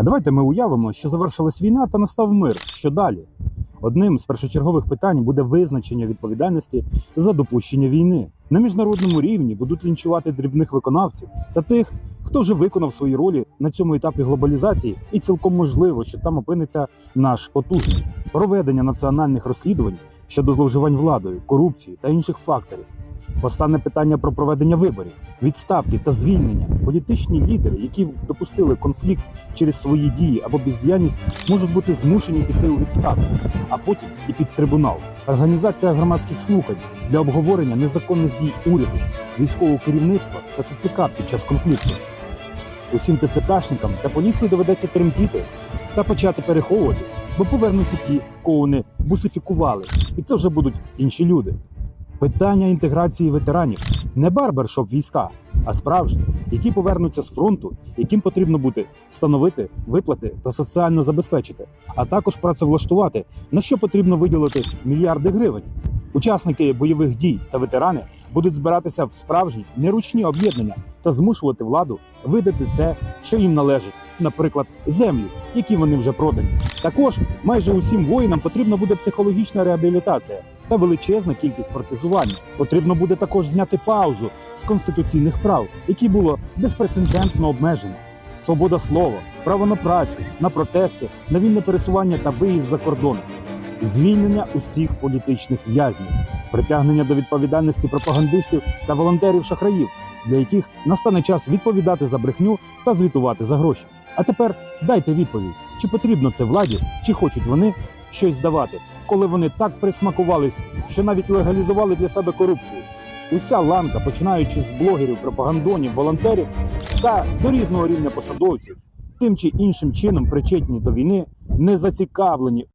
А давайте ми уявимо, що завершилась війна та настав мир. Що далі? Одним з першочергових питань буде визначення відповідальності за допущення війни. На міжнародному рівні будуть лінчувати дрібних виконавців та тих, хто вже виконав свої ролі на цьому етапі глобалізації, і цілком можливо, що там опиниться наш потужний проведення національних розслідувань щодо зловживань владою, корупції та інших факторів. Постане питання про проведення виборів, відставки та звільнення. Політичні лідери, які допустили конфлікт через свої дії або бездіяльність, можуть бути змушені піти у відставку, а потім і під трибунал. Організація громадських слухань для обговорення незаконних дій уряду, військового керівництва та ТЦК під час конфлікту. Усім ТЦКшникам та поліції доведеться тремтіти та почати переховуватись, бо повернуться ті, кого вони бусифікували, і це вже будуть інші люди. Питання інтеграції ветеранів не барбершоп війська, а справжні, які повернуться з фронту, яким потрібно буде встановити виплати та соціально забезпечити, а також працевлаштувати, на що потрібно виділити мільярди гривень. Учасники бойових дій та ветерани будуть збиратися в справжні неручні об'єднання та змушувати владу видати те, що їм належить, наприклад, землі, які вони вже продані. Також майже усім воїнам потрібна буде психологічна реабілітація та величезна кількість протезування. Потрібно буде також зняти паузу з конституційних прав, які було безпрецедентно обмежено. Свобода слова, право на працю, на протести, на вільне пересування та виїзд за кордон, звільнення усіх політичних в'язнів, притягнення до відповідальності пропагандистів та волонтерів-шахраїв, для яких настане час відповідати за брехню та звітувати за гроші. А тепер дайте відповідь, чи потрібно це владі, чи хочуть вони щось давати, коли вони так присмакувались, що навіть легалізували для себе корупцію. Уся ланка, починаючи з блогерів, пропагандонів, волонтерів та до різного рівня посадовців, тим чи іншим чином причетні до війни, не зацікавлені